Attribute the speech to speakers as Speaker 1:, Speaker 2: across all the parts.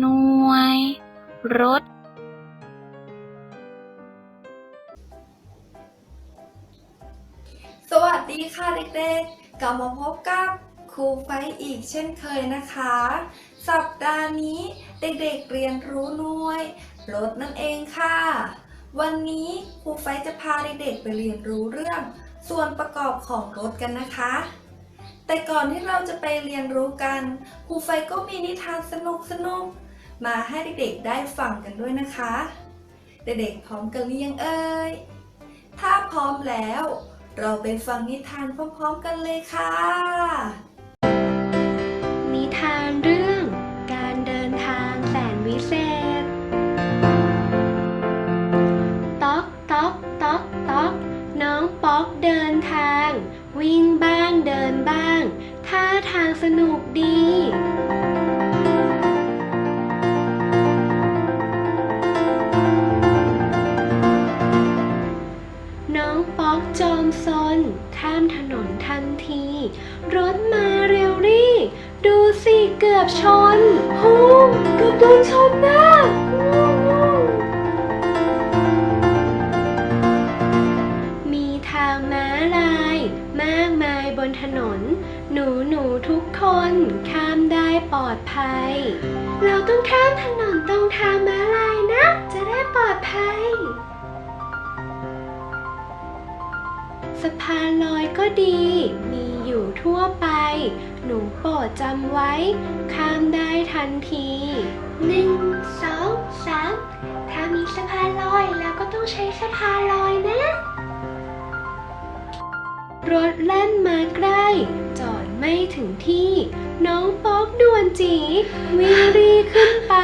Speaker 1: หน่วย รถ
Speaker 2: สวัสดีค่ะเด็กๆ กลับมาพบกับครูไฟอีกเช่นเคยนะคะ สัปดาห์นี้เด็กๆเรียนรู้หน่วย รถนั่นเองค่ะ วันนี้ครูไฟจะพาเด็กๆไปเรียนรู้เรื่อง ส่วนประกอบของรถกันนะคะแต่ก่อนที่เราจะไปเรียนรู้กันครูไฟก็มีนิทานสนุกๆ มาให้เด็กๆได้ฟังกันด้วยนะคะ เด็กๆพร้อมกันหรือยังเอ่ย ถ้าพร้อมแล้ว เราไปฟังนิทานพร้อมๆกันเลยค่ะ
Speaker 3: นิทานเรื่องการเดินทางแสนวิเศษ ต๊อกต๊อกต๊อกต๊อกน้องป๊อกเดินทาง วิ่งบ้างเดินบ้างท่าทางสนุกดี รถมาเร็วรี่ ดูสิเกือบชนโอ้เกือบโดนชนนะมีทางม้าลาย มากมายบนถนน หนูหนูทุกคนข้ามได้ปลอดภัย เราต้องข้ามถนนตรงทางม้าลายนะ จะได้ปลอดภัย สะพานลอยก็ดี มีอยู่ทั่วไป หนูโปรดจำไว้ ข้ามได้ทันทีหนึ่งสองสามถ้ามีสะพานลอยแล้วก็ต้องใช้สะพานลอยนะ รถแล่นมาใกล้ จอดไม่ถึงที่ น้องป๊อกด่วนจีวิ่งรีขึ้นไป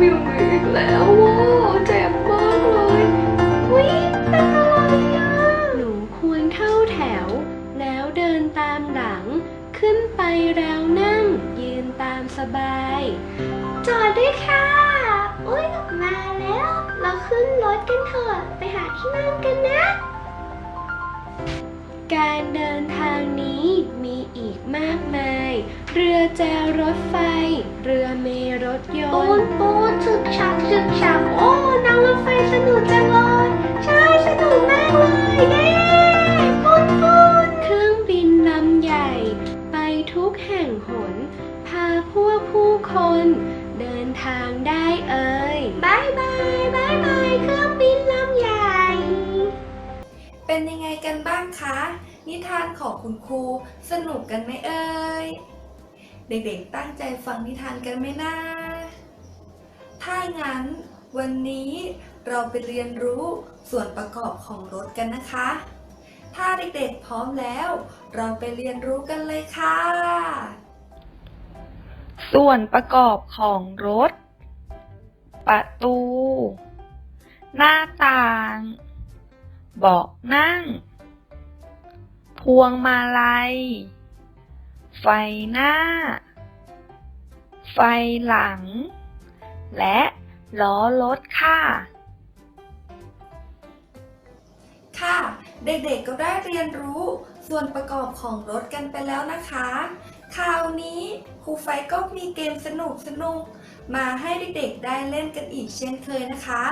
Speaker 3: ม่ทำอย่างนี้อีกแล้วว่ะเจ็บมากเลยวิเป็นอะไรอะหนูควรเข้าแถว แล้วเดินตามหลัง ขึ้นไปแล้วนั่ง ยืนตามสบาย จอดด้วยค่ะ อุ้ยมาแล้ว เราขึ้นรถกันเถอะ ไปหาที่นั่งกันนะ การเดินทางนี้มีอีกมากมาย เรือแจวรถไฟ เรือเมล์รถยนต์ปูนปูนฉึกฉักฉึกฉักโอ้นั่งรถไฟสนุกจังเลย ใช่สนุกมากเลยเย้ปูนปูนเครื่องบินลำใหญ่ ไปทุกแห่งหน พาพวกผู้คน เดินทางได้เอ่ย บายบายบายบายเครื่องบินลำใหญ่
Speaker 2: เป็นยังไงกันบ้างคะ นิทานของคุณครูสนุกกันไหมเอ่ย เด็กๆตั้งใจฟังนิทานกันไหมนะ ถ้างั้นวันนี้เราไปเรียนรู้ส่วนประกอบของรถกันนะคะ ถ้าเด็กๆพร้อมแล้ว เราไปเรียนรู้กันเลยค่ะ
Speaker 1: ส่วนประกอบของรถ ประตู หน้าต่าง เบาะนั่ง พวงมาลัย ไฟหน้า ไฟหลัง และล้อรถค่ะ
Speaker 2: ค่ะ เด็กๆก็ได้เรียนรู้ส่วนประกอบของรถกันไปแล้วนะคะ คราวนี้ครูไฟก็มีเกมสนุกๆมาให้เด็กๆได้เล่นกันอีกเช่นเคยนะคะ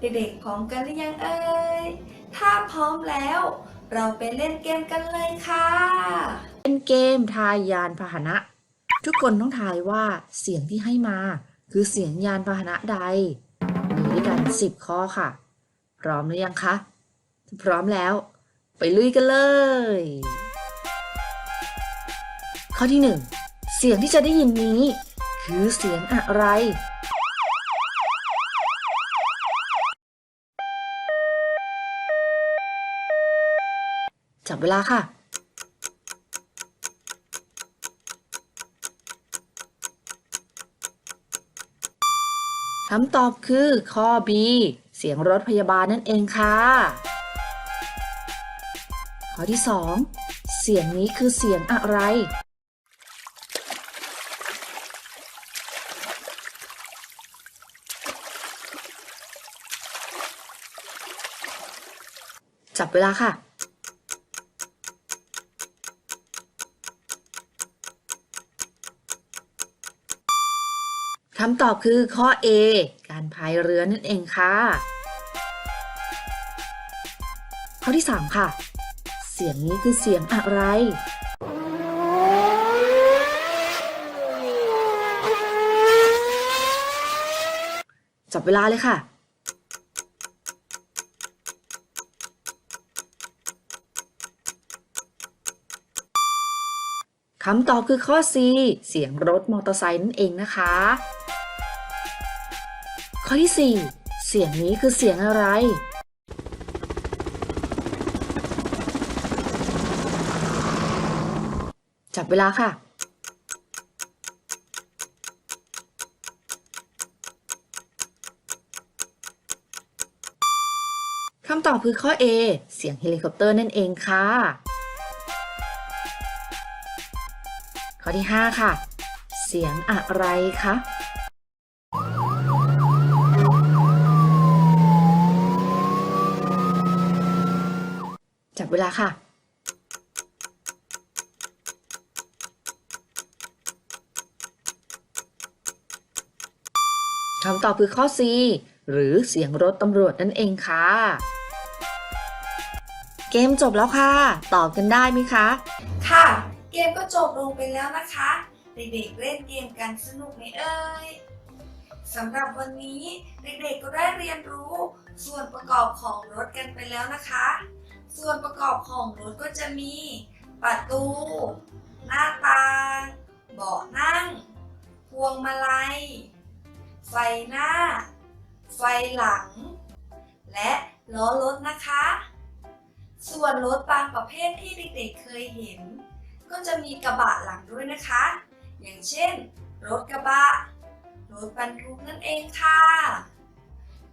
Speaker 2: เด็กๆพร้อมกันหรือยังเอ่ย ถ้าพร้อมแล้ว เราไปเล่นเกมกันเลยค่ะ
Speaker 4: เป็นเกมทายยานพาหนะ ทุกคนต้องทายว่าเสียงที่ให้มา คือเสียงยานพาหนะใด มีด้วยกัน 10 ข้อค่ะ พร้อมหรือยังคะถ้าพร้อมแล้ว ไปลุยกันเลย ข้อที่หนึ่งเสียงที่จะได้ยินนี้ คือเสียงอะไรจับเวลาค่ะ คำตอบคือข้อ B เสียงรถพยาบาลนั่นเองค่ะ ข้อที่ 2 เสียงนี้คือเสียงอะไร จับเวลาค่ะ คำตอบคือข้อ A การพายเรือนั่นเองค่ะ ข้อที่ 3 ค่ะ เสียงนี้คือเสียงอะไร จับเวลาเลยค่ะ คำตอบคือข้อ C เสียงรถมอเตอร์ไซค์นั่นเองนะคะ ข้อที่ 4 เสียงนี้คือเสียงอะไร จับเวลาค่ะ คำตอบคือข้อ A เสียงเฮลิคอปเตอร์นั่นเองค่ะ ข้อที่ 5 ค่ะ เสียงอะไรคะ เวลาค่ะ คำตอบคือข้อ C หรือเสียงรถตำรวจนั่นเองค่ะ เกมจบแล้วค่ะ ตอบกันได้ไหมคะ
Speaker 2: ค่ะ เกมก็จบลงไปแล้วนะคะ เด็กๆเล่นเกมกันสนุกไหมเอ่ยสำหรับวันนี้เด็กๆก็ได้เรียนรู้ส่วนประกอบของรถกันไปแล้วนะคะ ส่วนประกอบของรถก็จะมี ประตู หน้าต่างเบาะนั่ง พวงมาลัย ไฟหน้า ไฟหลัง และล้อรถนะคะ ส่วนรถบางประเภทที่เด็กๆเคยเห็น ก็จะมีกระบะหลังด้วยนะคะ อย่างเช่น รถกระบะ รถบรรทุกนั่นเองค่ะ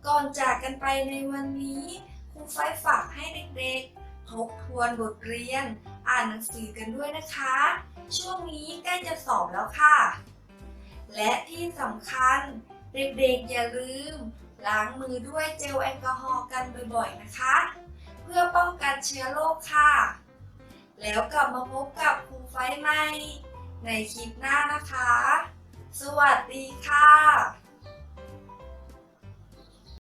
Speaker 2: ก่อนจากกันไปในวันนี้ ครูไฟฝากให้เด็กๆ ทบทวนบทเรียน อ่านหนังสือกันด้วยนะคะ ช่วงนี้ใกล้จะสอบแล้วค่ะ และที่สำคัญเด็กๆอย่าลืม ล้างมือด้วยเจลแอลกอฮอล์กันบ่อยๆนะคะ เพื่อป้องกันเชื้อโรคค่ะ แล้วกลับมาพบกับครูไฟใหม่ในคลิปหน้านะคะ สวัสดีค่ะ